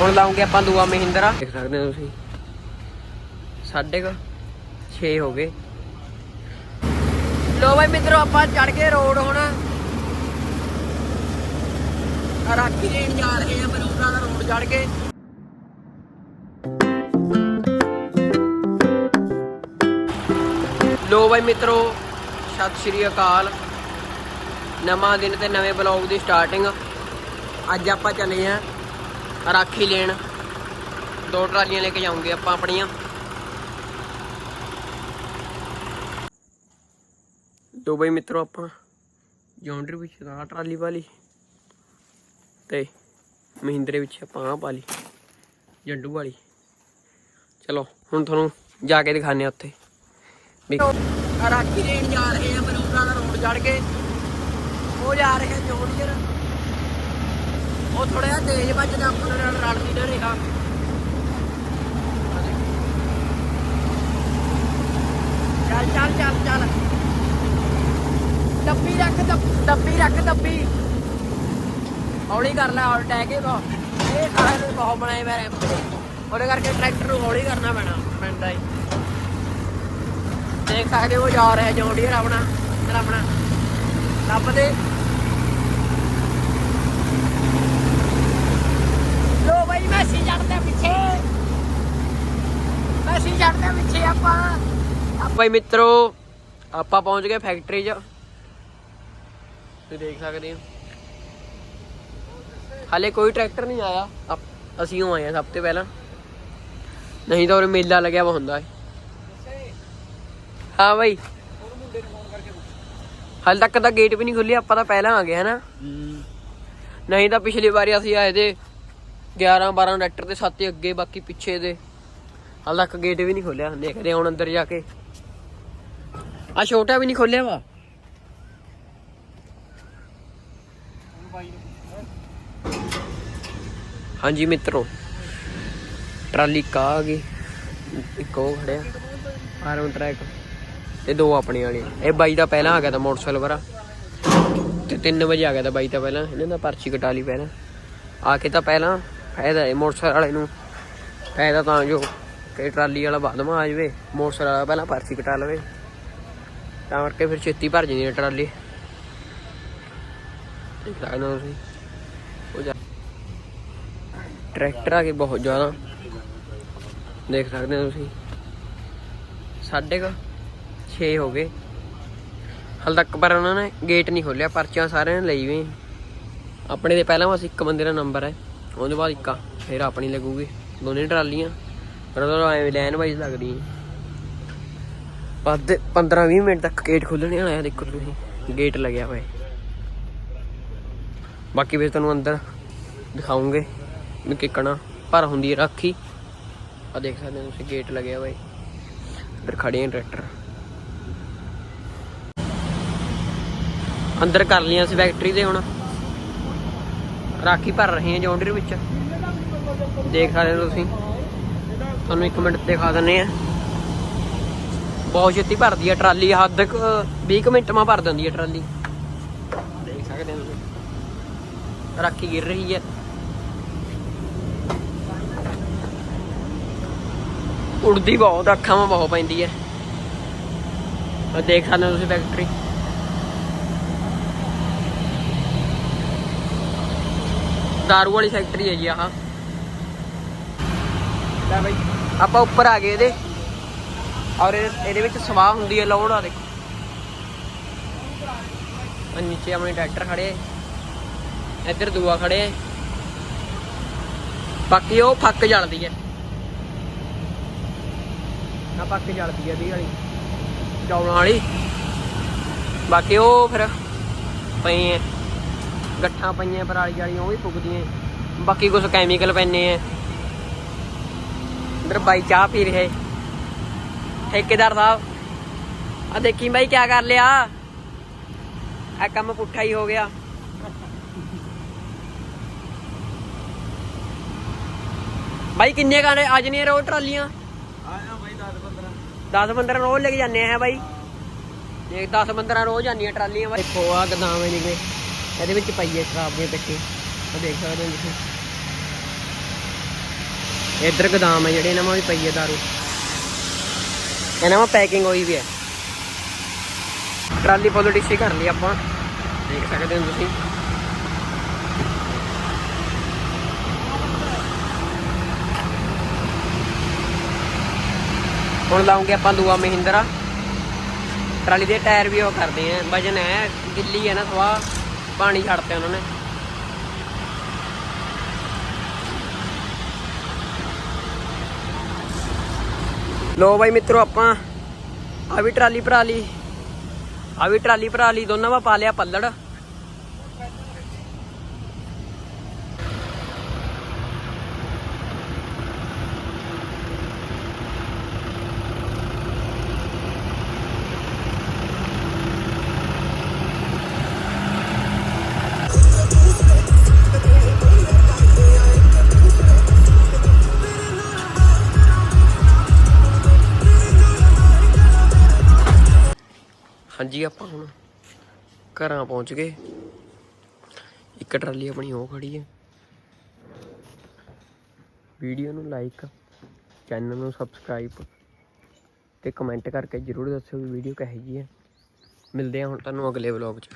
ਹੁਣ ਲਾਉਂਗੇ ਆਪਾਂ ਦੂਆ ਮਹਿੰਦਰਾ। ਦੇਖ ਸਕਦੇ ਹੋ ਤੁਸੀਂ। ਸਾਢੇ ਕੁ 6 ਹੋ ਗਏ। ਲੋ ਬਾਈ ਮਿੱਤਰੋ, ਆਪਾਂ ਚੜ ਕੇ ਰੋਡ ਹੁਣ। ਰਾਖੀ ਲੈਣ ਜਾ ਰਹੇ ਆ ਬਰੂਰਾ ਦਾ ਰੋਡ ਚੜ ਕੇ ਲੋ ਬਾਈ ਮਿੱਤਰੋ, ਸਤਿ ਸ਼੍ਰੀ ਅਕਾਲ। ਨਵਾਂ ਦਿਨ ਤੇ ਨਵੇਂ ਬਲੌਗ ਦੀ ਸਟਾਰਟਿੰਗ। ਅੱਜ ਆਪਾਂ ਚੱਲੇ ਆ ਰਾਖੀ ਲੈਣ। ਦੋ ਟਰਾਲੀਆਂ ਲੈ ਕੇ ਜਾਉਂਗੇ ਆਪਾਂ ਆਪਣੀਆਂ। ਦੋ ਬਈ ਮਿੱਤਰੋ ਆਪਾਂ। ਜੌਂਡਰ ਵਿੱਚ ਦਾ ਟਰਾਲੀ ਵਾਲੀ ਤੇ ਮਹਿੰਦਰੇ ਵਿੱਚ ਆਪਾਂ ਆਹ ਵਾਲੀ ਜੰਡੂ ਵਾਲੀ। ਚਲੋ, ਹੁਣ ਤੁਹਾਨੂੰ ਜਾ ਕੇ ਦਿਖਾਣੇ ਆ ਉੱਥੇ। ਰਾਖੀ ਲੈਣ ਜਾ ਰਹੇ ਆ ਬਰੂਰਾ ਦਾ ਰੋਡ ਚੜ ਕੇ। ਉਹ ਜਾ ਰਹੇ ਆ ਜੌਂਡੀਅਰ ਉਹ ਥੋੜਾ ਜਿਹਾ ਤੇਜ਼ ਵੱਜਦਾ ਆਪਾਂ ਨਾਲ ਰਲਦੀ ਨਾ ਰਿਹਾ। ਚੱਲ ਚੱਲ ਚੱਲ ਚੱਲ। ਡੱਬੀ ਰੱਖ, ਦੱਬ- ਡੱਬੀ ਰੱਖ, ਦੱਬੀ। ਹੌਲੀ ਕਰ ਲੈ ਹੌਲੀ ਟਹਿ ਕੇ ਇਹ ਸਾਲੇ ਬਹੁਤ ਬਣਾਏ ਮੈਂ ਉਹਦੇ ਕਰਕੇ ਟਰੈਕਟਰ ਨੂੰ ਹੌਲੀ ਕਰਨਾ ਪੈਣਾ, ਪੈਂਦਾ ਹੀ। ਦੇਖ ਸਕਦੇ ਹੋ ਜਾ ਰਿਹਾ ਜੌਂਡੀਅਰ ਆਪਣਾ ਇੱਧਰ ਆਪਣਾ ਲੱਭ ਦੇ ਲੋ ਬਾਈ ਮੈਸੀ ਚੜਦਾ ਪਿੱਛੇ ਮੈਸੀ ਚੜਦਾ ਪਿੱਛੇ ਆਪਾਂ ਬਾਈ ਮਿੱਤਰੋ, ਆਪਾਂ ਪਹੁੰਚ ਗਏ ਫੈਕਟਰੀ 'ਚ। ਤੁਸੀਂ ਦੇਖ ਸਕਦੇ ਹੋ। ਹਾਲੇ ਕੋਈ ਟਰੈਕਟਰ ਨਹੀਂ ਆਇਆ। ਅਸੀਂ ਉਹ ਆਏ ਆ ਸਭ ਤੋਂ ਪਹਿਲਾਂ। ਨਹੀਂ ਤਾਂ ਉਹ ਮੇਲਾ ਲੱਗਿਆ ਵਾ ਹੁੰਦਾ ਹੈ ਹਾਂ ਬਾਈ। ਹਾਲੇ ਤੱਕ ਤਾਂ ਗੇਟ ਵੀ ਨਹੀਂ ਖੁੱਲਿਆ ਆਪਾਂ ਤਾਂ ਪਹਿਲਾਂ ਆ ਗਏ, ਹਨਾ? ਨਹੀਂ ਤਾਂ ਪਿਛਲੀ ਵਾਰੀ ਅਸੀਂ ਆਏ ਤੇ 11 12 ਟਰੈਕਟਰ ਤੇ ਸੱਤ ਹੀ ਅੱਗੇ, ਬਾਕੀ ਪਿੱਛੇ ਦੇ। ਹਾਲੇ ਤੱਕ ਗੇਟ ਵੀ ਨਹੀਂ ਖੋਲਿਆ ਦੇਖਦੇ ਹੁਣ ਅੰਦਰ ਜਾ ਕੇ। ਆ ਛੋਟਾ ਵੀ ਨਹੀਂ ਖੋਲਿਆ ਵਾ। ਹਾਂਜੀ ਮਿੱਤਰੋ, ਟਰਾਲੀ ਕਾ ਆ ਗਈ। ਇੱਕ ਉਹ ਖੜਿਆ। ਆਰਮ ਟਰੈਕ। ਤੇ ਦੋ ਆਪਣੇ ਵਾਲੇ ਇਹ ਬਾਈ ਦਾ ਪਹਿਲਾਂ ਆ ਗਿਆ ਤਾਂ ਮੋਟਰਸਾਈਕਲ ਵਰਾ ਤੇ 3 ਵਜੇ ਆ ਗਿਆ ਤਾਂ ਬਾਈ ਤਾਂ ਪਹਿਲਾਂ। ਇਹਨੇ ਤਾਂ ਪਰਚੀ ਕਟਾ ਲਈ ਪਹਿਲਾਂ। ਆ ਕੇ ਤਾਂ ਪਹਿਲਾਂ ਫਾਇਦਾ ਹੈ ਮੋਟਰਸਾਈਕਲ ਵਾਲੇ ਨੂੰ। ਫਾਇਦਾ ਤਾਂ ਜੋ ਕਿ ਟਰਾਲੀ ਵਾਲਾ ਬਾਅਦ ਮਾ ਆ ਜਾਵੇ। ਮੋਟਰਸਾਈਕਲ ਵਾਲਾ ਪਹਿਲਾਂ ਪਰਚੀ ਕਟਾ ਲਵੇ। ਤਾਂ ਕਰਕੇ ਫਿਰ ਛੇਤੀ ਭਰ ਜਾਂਦੀ ਹੈ ਟਰਾਲੀ। ਦੇਖ ਸਕਦੇ ਹੋ ਤੁਸੀਂ। ਉਹ ਜਾ ਟਰੈਕਟਰ ਆ ਕੇ ਬਹੁਤ ਜ਼ਿਆਦਾ। ਦੇਖ ਸਕਦੇ ਹੋ ਤੁਸੀਂ। ਸਾਢੇ ਕੁ 6 ਹੋ ਗਏ। ਹਾਲ ਤੱਕ ਪਰ ਉਹਨਾਂ ਨੇ ਗੇਟ ਨਹੀਂ ਖੋਲਿਆ ਪਰਚੀਆਂ ਸਾਰਿਆਂ ਨੇ ਲਈ ਵੀ ਆਪਣੇ ਦੇ ਪਹਿਲਾਂ ਬਸ ਇੱਕ ਬੰਦੇ ਦਾ ਨੰਬਰ ਹੈ। ਉਹਦੇ ਬਾਅਦ ਇੱਕਾ ਫਿਰ ਆਪਣੀ ਲੱਗੂਗੀ। ਦੋਨੇ ਟਰਾਲੀਆਂ। ਪਰ ਉਹਦਾ ਐਵੇਂ ਲਾਈਨ ਵਾਈਜ਼ ਲੱਗਦੀ ਪੱਦ 15 20 ਮਿੰਟ ਤੱਕ ਗੇਟ ਖੁੱਲਣੇ ਵਾਲਾ ਹੈ, ਦੇਖੋ ਤੁਸੀਂ। ਗੇਟ ਲੱਗਿਆ ਹੋਇਆ ਬਾਕੀ ਫਿਰ ਤੁਹਾਨੂੰ ਅੰਦਰ ਦਿਖਾਉਂਗੇ ਵੀ ਕਿੱਕਣਾ ਭਰ ਹੁੰਦੀ ਹੈ ਰਾਖੀ। ਆ ਦੇਖ ਸਕਦੇ ਹੋ ਤੁਸੀਂ ਗੇਟ ਲੱਗਿਆ ਹੋਇਆ ਹੈ। ਖੜੇ ਆ ਟਰੈਕਟਰ ਅੰਦਰ ਕਰ ਲਿਆ ਸੀ ਫੈਕਟਰੀ ਦੇ ਹੁਣ। ਰਾਖੀ ਭਰ ਰਹੇ ਆ ਜੌਂਡਰ ਵਿੱਚ। ਦੇਖ ਸਕਦੇ ਹੋ ਤੁਸੀਂ। ਤੁਹਾਨੂੰ ਇੱਕ ਮਿੰਟ ਦਿਖਾ ਦਿੰਨੇ ਆ ਬਹੁਤ ਛੇਤੀ ਭਰਦੀ ਆ ਟਰਾਲੀ, ਹੱਦ 20 ਮਿੰਟ ਮਾ ਭਰ ਦਿੰਦੀ ਆ ਟਰਾਲੀ। ਦੇਖ ਸਕਦੇ ਹੋ ਤੁਸੀਂ। ਰਾਖੀ ਗਿਰ ਰਹੀ ਹੈ ਉੜਦੀ ਬਹੁਤ, ਅੱਖਾਂ 'ਮਾ ਬਹੁਤ ਪੈਂਦੀ ਹੈ ਆ ਦੇਖ ਸਕਦੇ ਹੋ ਤੁਸੀਂ ਫੈਕਟਰੀ ਦਾਰੂ ਵਾਲੀ ਫੈਕਟਰੀ ਹੈ ਜੀ ਆਹ। ਲੈ ਬਈ, ਆਪਾਂ ਉੱਪਰ ਆ ਗਏ ਇਹਦੇ। ਔਰ ਇਹ- ਇਹਦੇ ਵਿੱਚ ਸਵਾਹ ਹੁੰਦੀ ਹੈ ਲੋਡ ਆ ਦੇਖੋ। ਆ ਨੀਚੇ ਆਪਣੇ ਟਰੈਕਟਰ ਖੜੇ ਆ। ਇੱਧਰ ਦੂਆ ਖੜੇ ਆ। ਬਾਕੀ ਉਹ ਫੱਕ ਜਲਦੀ ਹੈ ਆ ਪੱਕ ਜਲਦੀ ਹੈ ਦੀ ਵਾਲੀ। ਚੌਲਾਂ ਵਾਲੀ। ਬਾਕੀ ਉਹ ਫਿਰ ਪਈ ਐ ਗੱਠਾਂ ਪਈਆਂ ਪਰਾਲੀ ਵਾਲੀਆਂ ਉਹ ਵੀ ਪੁੱਗਦੀਆਂ। ਬਾਕੀ ਕੁਝ ਕੈਮੀਕਲ ਪੈਨੇ ਐ ਇਧਰ ਬਾਈ ਚਾਹ ਪੀ ਰਿਹਾ ਏ। ਠੇਕੇਦਾਰ ਸਾਹਿਬ ਆ ਦੇਖੀ ਬਾਈ ਕੀ ਕਰ ਲਿਆ? ਆ ਕੰਮ ਪੁੱਠਾ ਹੀ ਹੋ ਗਿਆ। ਬਾਈ ਕਿੰਨੇ ਗਾਣੇ ਅੱਜ ਨਹੀਂ ਰੋ ਟਰਾਲੀਆਂ? ਆਇਆ ਬਾਈ 10 15 10 15 ਰੋਜ਼ ਲੈ ਕੇ ਜਾਂਦੇ ਆ ਬਾਈ? ਇਹ 10 15 ਰੋਜ਼ ਜਾਂਦੀਆਂ ਟਰਾਲੀਆਂ ਬਾਈ। ਦੇਖੋ ਆ ਗਦਾਮ ਹੈ ਨਿਕੇ ਇਹਦੇ ਵਿੱਚ ਪਈ ਹੈ ਸ਼ਰਾਬ ਦੇ ਪੱਕੇ ਉਹ ਦੇਖ ਸਕਦੇ ਹੋ ਤੁਸੀਂ। ਇੱਧਰ ਗੋਦਾਮ ਹੈ ਜਿਹੜੇ ਇਹਨਾਂ ਮਾ ਵੀ ਪਈ ਹੈ ਦਾਰੂ। ਇਹਨਾਂ ਮਾ ਪੈਕਿੰਗ ਹੋਈ ਵੀ ਹੈ। ਟਰਾਲੀ ਫੁੱਲ ਹੀ ਕਰ ਲਈ ਆਪਾਂ। ਦੇਖ ਸਕਦੇ ਹੋ ਤੁਸੀਂ। ਹੁਣ ਲਾਉਂਗੇ ਆਪਾਂ ਦੂਆ ਮਹਿੰਦਰਾ। ਟਰਾਲੀ ਦੇ ਟਾਇਰ ਵੀ ਉਹ ਕਰਦੇ ਆ। ਵਜਨ ਹੈ, ਗਿੱਲੀ ਹੈ ਨਾ ਸਵਾ ਪਾਣੀ ਛੱਡਤੇ ਉਹਨਾਂ ਨੇ। ਲੋ ਬਾਈ ਮਿੱਤਰੋ ਆਪਾਂ ਆ ਵੀ ਟਰਾਲੀ ਭਰਾ ਲਈ। ਆ ਵੀ ਟਰਾਲੀ ਭਰਾ ਲਈ, ਦੋਨਾਂ ਵਾ ਪਾ ਲਿਆ ਪੱਲੜ। ਹਾਂਜੀ, ਆਪਾਂ ਹੁਣ ਘਰਾਂ ਪਹੁੰਚ ਗਏ। ਇੱਕ ਟਰਾਲੀ ਆਪਣੀ ਉਹ ਖੜੀ ਹੈ। ਵੀਡੀਓ ਨੂੰ ਲਾਈਕ ਚੈਨਲ ਨੂੰ ਸਬਸਕ੍ਰਾਈਬ ਤੇ ਕਮੈਂਟ ਕਰਕੇ ਜਰੂਰ ਦੱਸਿਓ ਵੀ ਵੀਡੀਓ ਕਿਹੋ ਜਿਹੀ ਹੈ। ਮਿਲਦੇ ਹਾਂ ਹੁਣ ਤੁਹਾਨੂੰ ਅਗਲੇ ਵਲੌਗ 'ਚ।